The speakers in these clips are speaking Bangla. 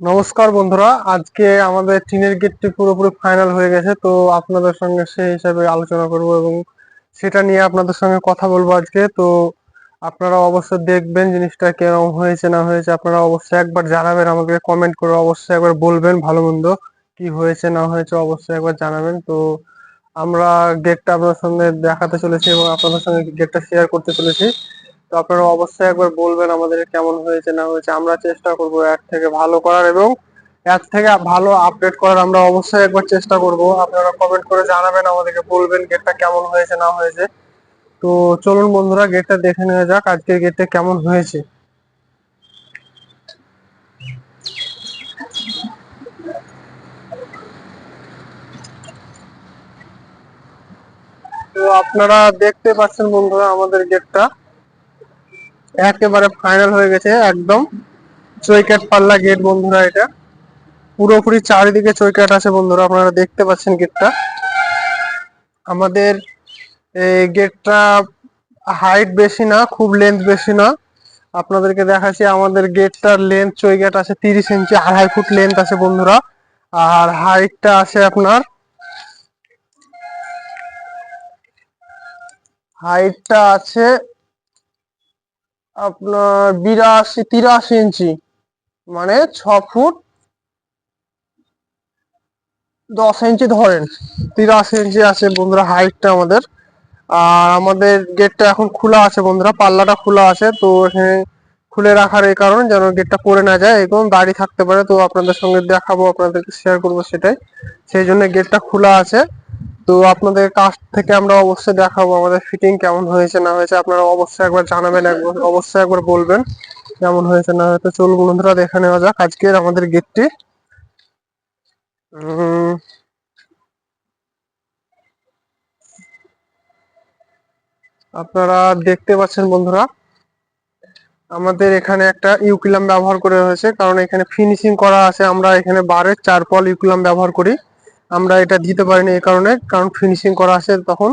নমস্কার বন্ধুরা, আজকে আমাদের টিনের গেটটি পুরোপুরি ফাইনাল হয়ে গেছে, তো আপনাদের সঙ্গে সেই হিসাবে আলোচনা করব এবং সেটা নিয়ে আপনাদের সঙ্গে কথা বলব আজকে। তো আপনারা অবশ্যই দেখবেন জিনিসটা কেরকম হয়েছে, না হয়েছে, আপনারা অবশ্যই একবার জানাবেন, আমাকে কমেন্ট করে অবশ্যই একবার বলবেন ভালো মন্দ কি হয়েছে, না হয়েছে, অবশ্যই একবার জানাবেন। তো আমরা গেটটা আপনার সঙ্গে দেখাতে চলেছি এবং আপনাদের সঙ্গে গেটটা শেয়ার করতে চলেছি। তো আপনারা অবশ্যই একবার বলবেন আমাদের কেমন হয়েছে, না হয়েছে। আমরা চেষ্টা করব এর থেকে ভালো করার এবং এর থেকে ভালো আপডেট করার। আমরা অবশ্যই একবার চেষ্টা করব। আপনারা কমেন্ট করে জানাবেন আমাদেরকে, বলবেন গেটটা কেমন হয়েছে, না হয়েছে। তো চলুন বন্ধুরা গেটটা দেখে নেওয়া যাক আজকের গেটটা কেমন হয়েছে। তো আপনারা দেখতে পাচ্ছেন বন্ধুরা আমাদের গেটটা একেবারে ফাইনাল হয়ে গেছে, একদম। চৈকাট পাল্লা গেট বন্ধুরা এটা। পুরোপুরি চারিদিকে চৈকাট আছে বন্ধুরা, আপনারা দেখতে পাচ্ছেন গেটটা আমাদের এই গেটটা হাইট বেশি না, খুব লেন্থ বেশি না। আপনাদেরকে দেখাচ্ছি, আমাদের গেটটার লেন্থ চৈকাট আছে তিরিশ ইঞ্চি আড়াই ফুট লেন্থ আছে বন্ধুরা। আর হাইটটা আছে আপনার হাইটটা আছে আপনার বিরাশি, তিরাশি ইঞ্চি। মানে ছ ফুট দশ ইঞ্চি ধরেন। তিরাশি ইঞ্চি আছে বন্ধুরা হাইটটা আমাদের। আর আমাদের গেটটা এখন খোলা আছে বন্ধুরা, পাল্লাটা খোলা আছে, তো এখানে খুলে রাখার এই কারণ যেন গেটটা পড়ে না যায় এরকম দাড়ি থাকতে পারে। তো আপনাদের সঙ্গে দেখাবো, আপনাদেরকে শেয়ার করব সেটাই। সেই জন্য গেটটা খোলা আছে। তো আপনাদের কাছ থেকে আমরা অবশ্যই দেখাবো আমাদের ফিটিং কেমন হয়েছে, না হয়েছে, আপনারা অবশ্যই একবার জানাবেন, একবার, অবশ্যই একবার বলবেন কেমন হয়েছে, না হয়েছে। চলুন বন্ধুরা, দেখে নেওয়া যাক আজকের আমাদের গেটটি আপনারা দেখতে পাচ্ছেন বন্ধুরা, আমাদের এখানে একটা ইউক্লাম ব্যবহার করে হয়েছে, কারণ এখানে ফিনিশিং করা আছে, আমরা এখানে বারের চার পল ইউক্লাম ব্যবহার করি। আমরা এটা দিতে পারিনি এই কারণে, কারণ ফিনিশিং করা আছে তখন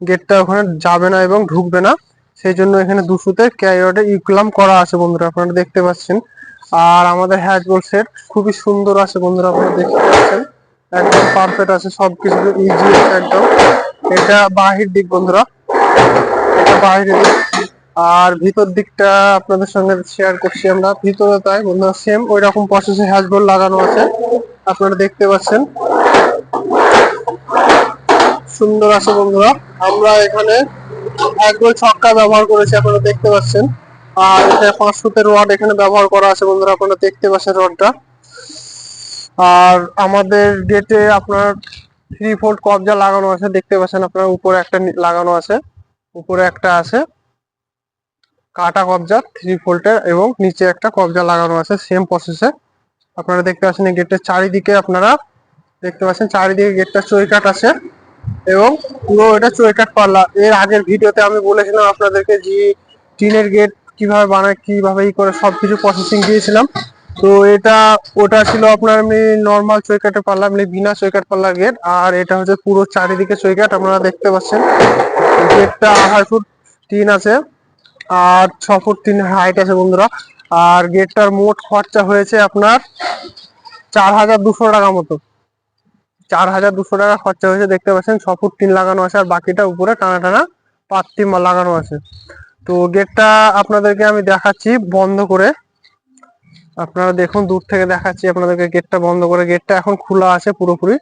গেটটা ওখানে যাবে না এবং ঢুকবে না। সেই জন্য এখানে দুশোতে ক্যারিয়ডে ইউক্লাম করা আছে বন্ধুরা, আপনারা দেখতে পাচ্ছেন। আর আমাদের হ্যাজ বল সেট খুবই সুন্দর আছে বন্ধুরা, আপনারা দেখতে পাচ্ছেন। একদম পারফেক্ট আছে, সবকিছু ইজি একদম। এটা বাহির দিক বন্ধুরা, এটা বাইরে দিক। আর ভিতর দিকটা আপনাদের সঙ্গে শেয়ার করছি আমরা, ভিতরে তাই বন্ধুরা সেম ওই রকম প্রসেসে হ্যাজবল লাগানো আছে। আপনারা দেখতে পাচ্ছেন। সুন্দর আছে বন্ধুরা। আমরা এখানে একদম ছক্কা ব্যবহার করেছি, আপনারা দেখতে পাচ্ছেন। আর এখানে পাঁচ ফুটের রড এখানে ব্যবহার করা আছে বন্ধুরা, আপনারা দেখতে পাচ্ছেন রডটা আর আমাদের গেটে আপনার থ্রি ফোল্ড কবজা লাগানো আছে, দেখতে পাচ্ছেন আপনার, উপরে একটা লাগানো আছে, উপরে একটা আছে। কাটা কবজা থ্রি ফোল্টের এবং নিচে একটা কবজা লাগানো আছে সেম প্রসেসে আপনারা দেখতে পাচ্ছেন গেটের চারিদিকে আপনারা দেখতে পাচ্ছেন, চারিদিকে গেটটা চৈকাট আছে। এবং পুরো এটা চৈকাট পাল্লা। এর আগের ভিডিওতে আমি বলেছিলাম আপনাদেরকে যে টিনের গেট কীভাবে বানায়, কীভাবে ই করে সবকিছু প্রসেসিং দিয়েছিলাম। তো এটা, ওটা ছিল আপনার এমনি নর্মাল চৈকাটের পাল্লা, এমনি বিনা চৈকাট পাল্লা গেট। আর এটা হচ্ছে পুরো চারিদিকে চৈকাট আপনারা দেখতে পাচ্ছেন। গেটটা আড়াই ফুট তিন আছে আর ছ ফুট তিন হাইট আছে বন্ধুরা। আর গেটটার মোট খরচা হয়েছে আপনার চার হাজার দুশো টাকা মতো। চার হাজার দুশো টাকা খরচা হয়েছে, দেখতে পাচ্ছেন ছ ফুট টিন লাগানো আছে আর বাকিটা উপরে টানা টানা পাত্তি লাগানো আছে। তো গেটটা আপনাদেরকে আমি দেখাচ্ছি বন্ধ করে। আপনারা দেখুন, দূর থেকে দেখাচ্ছি আপনাদেরকে গেটটা বন্ধ করে। গেটটা এখন খোলা আছে পুরোপুরি।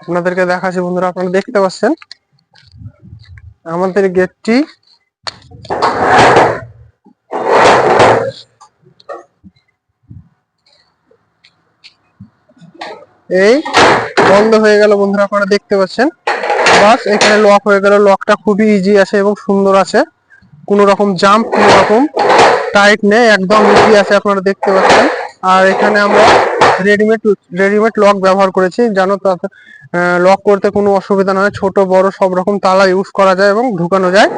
আপনাদেরকে দেখাচ্ছি বন্ধুরা, আপনারা দেখতে পাচ্ছেন? আমাদের গেটটি এই বন্ধ হয়ে গেল বন্ধুরা, আপনারা দেখতে পাচ্ছেন। বাস, এখানে লক হয়ে গেল। লকটা খুবই ইজি আছে এবং সুন্দর আছে কোনো রকম জাম্প কোনো রকম টাইট নেই, একদম ইজি আছে আপনারা দেখতে পাচ্ছেন। আর এখানে আমরা রেডিমেড রেডিমেড লক ব্যবহার করেছি, জানো তো লক করতে কোনো অসুবিধা নয়। ছোট, বড়, সব রকম তালা ইউজ করা যায় এবং ঢুকানো যায়।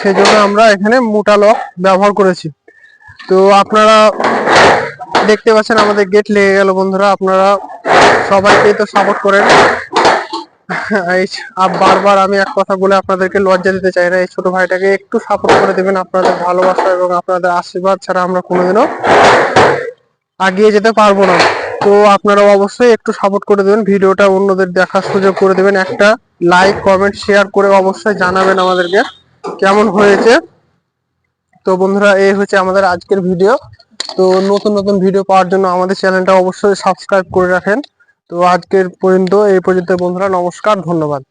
সেই জন্য আমরা এখানে মোটা লক ব্যবহার করেছি। তো আপনারা দেখতে পাচ্ছেন আমাদের গেট লেগে গেল বন্ধুরা, আপনারা সবাইকে তো সাপোর্ট করেন। বারবার আমি এক কথা বলে আপনাদেরকে লজ্জা দিতে চাই না, এই ছোট ভাইটাকে একটু সাপোর্ট করে দেবেন আপনাদের ভালোবাসা এবং আপনাদের আশীর্বাদ ছাড়া আমরা কোনোদিনও আগিয়ে যেতে পারব না। তো আপনারা অবশ্যই একটু সাপোর্ট করে দেবেন, ভিডিওটা অন্যদের দেখার সুযোগ করে দেবেন। একটা লাইক কমেন্ট শেয়ার করে অবশ্যই জানাবেন আমাদেরকে, কেমন হয়েছে। তো বন্ধুরা, এই হচ্ছে আমাদের আজকের ভিডিও তো নতুন নতুন ভিডিও পাওয়ার জন্য আমাদের চ্যানেলটা অবশ্যই সাবস্ক্রাইব করে রাখেন। তো আজকের পর্যন্ত, এই পর্যন্ত বন্ধুরা, নমস্কার, ধন্যবাদ।